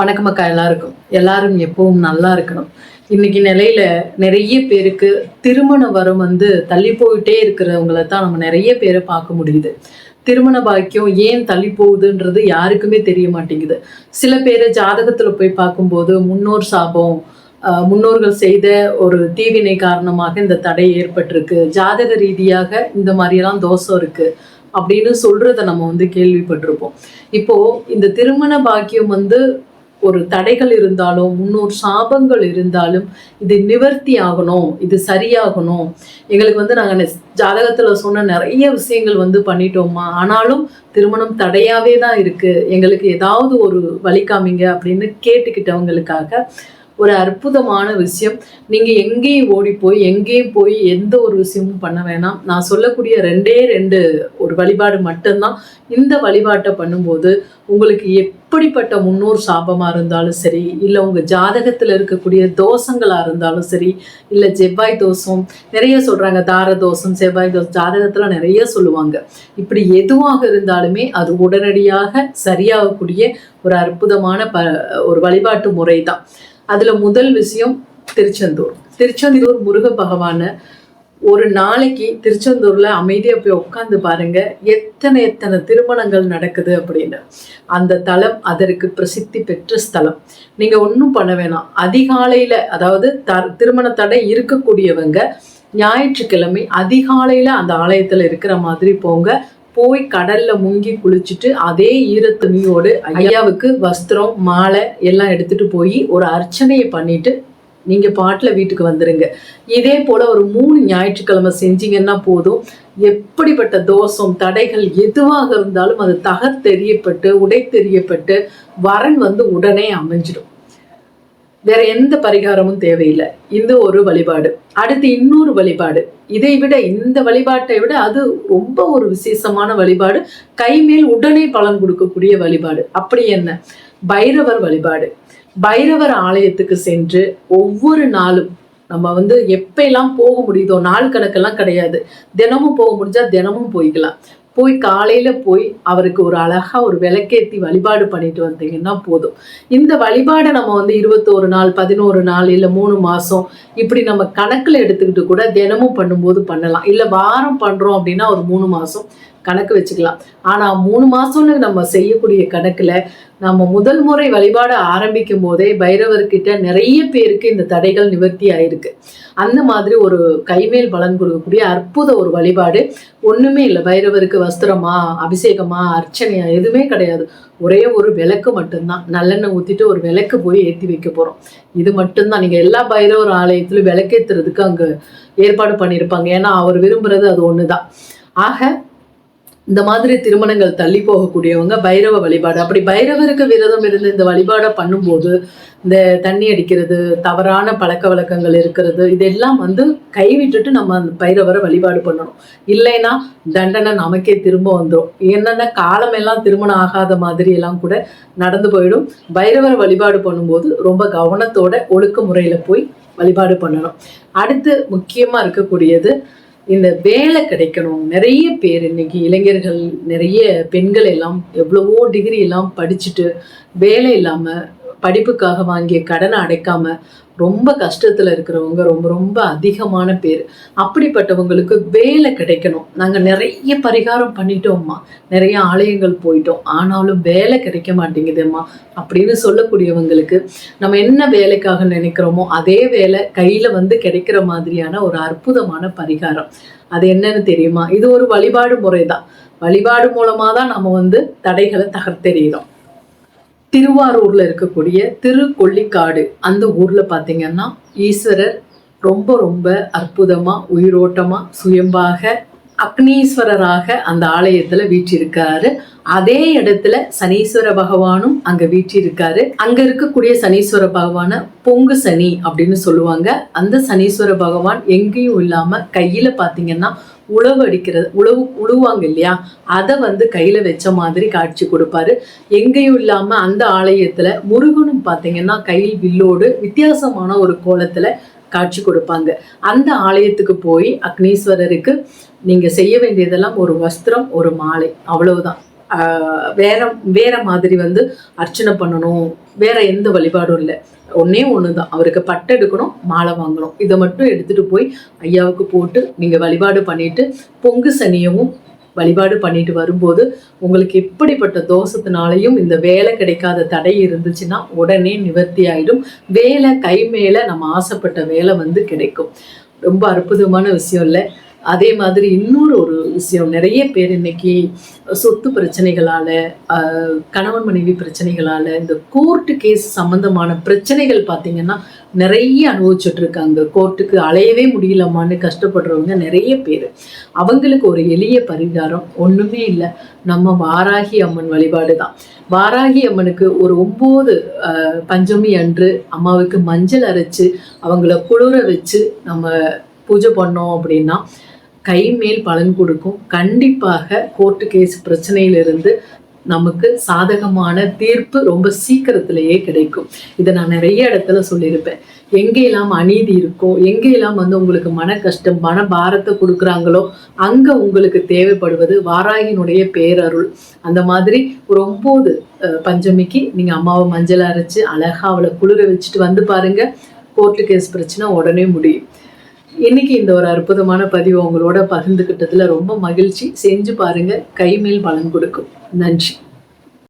வணக்கம் அக்கா எல்லாருக்கும். எல்லாரும் எப்பவும் நல்லா இருக்கணும். இன்னைக்கு நிலையில நிறைய பேருக்கு திருமண வரம் வந்து தள்ளி போயிட்டே இருக்கிறவங்கள தான் நம்ம நிறைய பேரை பார்க்க முடியுது. திருமண பாக்கியம் ஏன் தள்ளி போகுதுன்றது யாருக்குமே தெரிய மாட்டேங்குது. சில பேர் ஜாதகத்துல போய் பார்க்கும்போது முன்னோர் சாபம் முன்னோர்கள் செய்த ஒரு தீவினை காரணமாக இந்த தடை ஏற்பட்டிருக்கு. ஜாதக ரீதியாக இந்த மாதிரியெல்லாம் தோஷம் இருக்கு அப்படின்னு சொல்றத நம்ம வந்து கேள்விப்பட்டிருப்போம். இப்போ இந்த திருமண பாக்கியம் வந்து ஒரு தடைகள் இருந்தாலும் முன்னோர் சாபங்கள் இருந்தாலும் இது நிவர்த்தி ஆகணும் இது சரியாகணும். எங்களுக்கு வந்து நாங்கள் ஜாதகத்தில் சொன்ன நிறைய விஷயங்கள் வந்து பண்ணிட்டோம்மா. ஆனாலும் திருமணம் தடையாகவே தான் இருக்குது எங்களுக்கு ஏதாவது ஒரு வழி காமிங்க அப்படின்னு கேட்டுக்கிட்டவங்களுக்காக ஒரு அற்புதமான விஷயம். நீங்கள் எங்கேயும் ஓடி போய் எங்கேயும் போய் எந்த ஒரு விஷயமும் பண்ண வேணாம். நான் சொல்லக்கூடிய ரெண்டே ரெண்டு ஒரு வழிபாடு மட்டும்தான். இந்த வழிபாட்டை பண்ணும்போது உங்களுக்கு எப்படிப்பட்ட முன்னோர் சாபமாக இருந்தாலும் சரி இல்லை உங்கள் ஜாதகத்தில் இருக்கக்கூடிய தோஷங்களாக இருந்தாலும் சரி இல்லை செவ்வாய் தோஷம் நிறைய சொல்கிறாங்க தார தோஷம் செவ்வாய் தோஷம் ஜாதகத்தில் நிறைய சொல்லுவாங்க. இப்படி எதுவாக இருந்தாலுமே அது உடனடியாக சரியாகக்கூடிய ஒரு அற்புதமான ப ஒரு வழிபாட்டு முறை தான் அதுல முதல் விஷயம் திருச்செந்தூர். திருச்செந்தூர் முருக பகவானை ஒரு நாளைக்கு திருச்செந்தூர்ல அமைதியா போய் உட்காந்து பாருங்க எத்தனை எத்தனை திருமணங்கள் நடக்குது அப்படின்னு. அந்த தலம் அதற்கு பிரசித்தி பெற்ற ஸ்தலம். நீங்க ஒன்றும் பண்ண வேணாம். அதிகாலையில அதாவது த திருமண தடை இருக்கக்கூடியவங்க ஞாயிற்றுக்கிழமை அதிகாலையில அந்த ஆலயத்துல இருக்கிற மாதிரி போங்க. போய் கடல்ல முங்கி குளிச்சுட்டு அதே ஈரத்துணியோடு ஐயாவுக்கு வஸ்திரம் மாலை எல்லாம் எடுத்துட்டு போய் ஒரு அர்ச்சனையை பண்ணிட்டு நீங்க பாட்டுல வீட்டுக்கு வந்துருங்க. இதே போல ஒரு மூணு ஞாயிற்றுக்கிழமை செஞ்சீங்கன்னா போதும். எப்படிப்பட்ட தோஷம் தடைகள் எதுவாக இருந்தாலும் அது தகத்தெறியப்பட்டு உடை தெரியப்பட்டு வரன் வந்து உடனே அமைஞ்சிடும். வேற எந்த பரிகாரமும் தேவையில்லை. இந்த ஒரு வழிபாடு. அடுத்து இன்னொரு வழிபாடு. இதை விட இந்த வழிபாட்டை விட அது ரொம்ப ஒரு விசேஷமான வழிபாடு. கைமேல் உடனே பலன் கொடுக்கக்கூடிய வழிபாடு. அப்படி என்ன? பைரவர் வழிபாடு. பைரவர் ஆலயத்துக்கு சென்று ஒவ்வொரு நாளும் நம்ம வந்து எப்பெல்லாம் போக முடியுதோ நாள் கணக்கெல்லாம் கிடையாது. தினமும் போக முடிஞ்சா தினமும் போய்க்கலாம். போய் காலையில போய் அவருக்கு ஒரு அழகா ஒரு விளக்கேத்தி வழிபாடு பண்ணிட்டு வந்தீங்கன்னா போதும். இந்த வழிபாடை நம்ம வந்து இருபத்தோரு நாள் பதினோரு நாள் இல்லை மூணு மாசம் இப்படி நம்ம கணக்குல எடுத்துக்கிட்டு கூட தினமும் பண்ணும்போது பண்ணலாம். இல்லை வாரம் பண்றோம் அப்படின்னா ஒரு மூணு மாசம். கணக்கு வச்சுக்கலாம். ஆனால் மூணு மாசம்னு நம்ம செய்யக்கூடிய கணக்கில் நம்ம முதல் முறை வழிபாட ஆரம்பிக்கும் போதே பைரவர்கிட்ட நிறைய பேருக்கு இந்த தடைகள் நிவர்த்தி ஆயிருக்கு. அந்த மாதிரி ஒரு கைமேல் பலன் கொடுக்கக்கூடிய அற்புத ஒரு வழிபாடு. ஒன்றுமே இல்லை பைரவருக்கு வஸ்திரமா அபிஷேகமா அர்ச்சனையா எதுவுமே கிடையாது. ஒரே ஒரு விளக்கு மட்டும்தான். நல்லெண்ணெய் ஊற்றிட்டு ஒரு விளக்கு போய் ஏற்றி வைக்க போகிறோம் இது மட்டும்தான். நீங்கள் எல்லா பைரவர் ஆலயத்திலும் விளக்கேத்துறதுக்கு அங்கே ஏற்பாடு பண்ணியிருப்பாங்க ஏன்னா அவர் விரும்புகிறது அது ஒன்று தான் ஆக இந்த மாதிரி திருமணங்கள் தள்ளி போகக்கூடியவங்க பைரவ வழிபாடு. அப்படி பைரவருக்கு விரதம் இருந்து இந்த வழிபாடை பண்ணும்போது இந்த தண்ணி அடிக்கிறது தவறான பழக்க வழக்கங்கள் இருக்கிறது இதெல்லாம் வந்து கைவிட்டுட்டு நம்ம அந்த பைரவரை வழிபாடு பண்ணணும். இல்லைன்னா தண்டனை நமக்கே திரும்ப வந்துடும் என்னென்ன காலமெல்லாம் திருமணம் ஆகாத மாதிரி எல்லாம் கூட நடந்து போயிடும். பைரவர் வழிபாடு பண்ணும்போது ரொம்ப கவனத்தோட ஒழுக்க முறையில போய் வழிபாடு பண்ணணும். அடுத்து முக்கியமா இருக்கக்கூடியது இந்த வேலை கிடைக்கணும். நிறைய பேர் இன்னைக்கு இளைஞர்கள் நிறைய பெண்கள் எல்லாம் எவ்வளவோ டிகிரி எல்லாம் படிச்சுட்டு வேலை இல்லாமல் படிப்புக்காக வாங்கிய கடனை அடைக்காம ரொம்ப கஷ்டத்தில் இருக்கிறவங்க ரொம்ப ரொம்ப அதிகமான பேர். அப்படிப்பட்டவங்களுக்கு வேலை கிடைக்கணும். நாங்கள் நிறைய பரிகாரம் பண்ணிட்டோம்மா. நிறைய ஆலயங்கள் போயிட்டோம். ஆனாலும் வேலை கிடைக்க மாட்டேங்குதும்மா அப்படின்னு சொல்லக்கூடியவங்களுக்கு நம்ம என்ன வேலைக்காக நினைக்கிறோமோ அதே வேலை கையில் வந்து கிடைக்கிற மாதிரியான ஒரு அற்புதமான பரிகாரம். அது என்னன்னு தெரியுமா? இது ஒரு வழிபாடு முறை தான் வழிபாடு மூலமாக தான் நம்ம வந்து தடைகளை தகர்த்தெறிகிறோம் திருவாரூர்ல இருக்கக்கூடிய திருக்கொள்ளிக்காடு அந்த ஊர்ல பாத்தீங்கன்னா ஈஸ்வரர் ரொம்ப ரொம்ப அற்புதமா உயிரோட்டமா சுயம்பாக அக்னீஸ்வரராக அந்த ஆலயத்துல வீற்றிருக்காரு. அதே இடத்துல சனீஸ்வர பகவானும் அங்க வீற்றிருக்காரு. அங்க இருக்கக்கூடிய சனீஸ்வர பகவான பொங்கு சனி அப்படின்னு சொல்லுவாங்க. அந்த சனீஸ்வர பகவான் எங்கேயும் இல்லாம கையில பாத்தீங்கன்னா உழவு அடிக்கிறது உழவு உழுவாங்க இல்லையா? அதை வந்து கையில வச்ச மாதிரி காட்சி கொடுப்பாரு. எங்கேயும் இல்லாம அந்த ஆலயத்துல முருகனும் பாத்தீங்கன்னா கையில் வில்லோடு வித்தியாசமான ஒரு கோலத்துல காட்சி கொடுப்பாங்க. அந்த ஆலயத்துக்கு போய் அக்னீஸ்வரருக்கு நீங்க செய்ய வேண்டியதெல்லாம் ஒரு வஸ்திரம் ஒரு மாலை. அவ்வளவுதான். வேற வேற மாதிரி வந்து அர்ச்சனை பண்ணணும். வேற எந்த வழிபாடும் இல்லை. ஒன்னே ஒன்று தான் அவருக்கு பட்டு எடுக்கணும் மாலை வாங்கணும். இதை மட்டும் எடுத்துட்டு போய் ஐயாவுக்கு போட்டு நீங்க வழிபாடு பண்ணிட்டு பொங்கு சனியவும் வழிபாடு பண்ணிட்டு வரும்போது உங்களுக்கு எப்படிப்பட்ட தோஷத்தினாலையும் இந்த வேலை கிடைக்காத தடை இருந்துச்சுன்னா உடனே நிவர்த்தி ஆயிடும். வேலை கை மேல நம்ம ஆசைப்பட்ட வேலை வந்து கிடைக்கும். ரொம்ப அற்புதமான விஷயம் இல்லை? அதே மாதிரி இன்னொரு ஒரு விஷயம். நிறைய பேர் இன்னைக்கு சொத்து பிரச்சனைகளால கணவன் மனைவி பிரச்சனைகளால இந்த கோர்ட்டு கேஸ் சம்மந்தமான பிரச்சனைகள் பார்த்தீங்கன்னா நிறைய அனுபவிச்சுட்டு இருக்காங்க கோர்ட்டுக்கு அலையவே முடியலமான்னு கஷ்டப்படுறவங்க நிறைய பேர். அவங்களுக்கு ஒரு எளிய பரிகாரம் ஒன்றுமே இல்லை. நம்ம வாராகி அம்மன் வழிபாடு தான். வாராகி அம்மனுக்கு ஒரு ஒம்பது பஞ்சமி அன்று அம்மாவுக்கு மஞ்சள் அரைச்சு அவங்கள குளிர வச்சு நம்ம பூஜை பண்ணோம் அப்படின்னா கை மேல் பலன் கொடுக்கும். கண்டிப்பாக கோர்ட்டு கேஸ் பிரச்சனையிலிருந்து நமக்கு சாதகமான தீர்ப்பு ரொம்ப சீக்கிரத்திலேயே கிடைக்கும். இதை நான் நிறைய இடத்துல சொல்லியிருப்பேன். எங்கெல்லாம் அநீதி இருக்கோ எங்கெல்லாம் வந்து உங்களுக்கு மன கஷ்டம் மன பாரத்தை கொடுக்குறாங்களோ அங்க உங்களுக்கு தேவைப்படுவது வாராகினுடைய பேரருள். அந்த மாதிரி ஒரு பஞ்சமிக்கு நீங்க அம்மாவை மஞ்சள் அரைச்சு அழகா அவளை குளிர வச்சுட்டு வந்து பாருங்க. கோர்ட்டு கேஸ் பிரச்சனை உடனே முடியும். இன்னைக்கு இந்த ஒரு அற்புதமான பதிவு உங்களோட பகிர்ந்துக்கிட்டதுல ரொம்ப மகிழ்ச்சி. செஞ்சு பாருங்க. கைமேல் பலன் கொடுக்கும். நன்றி.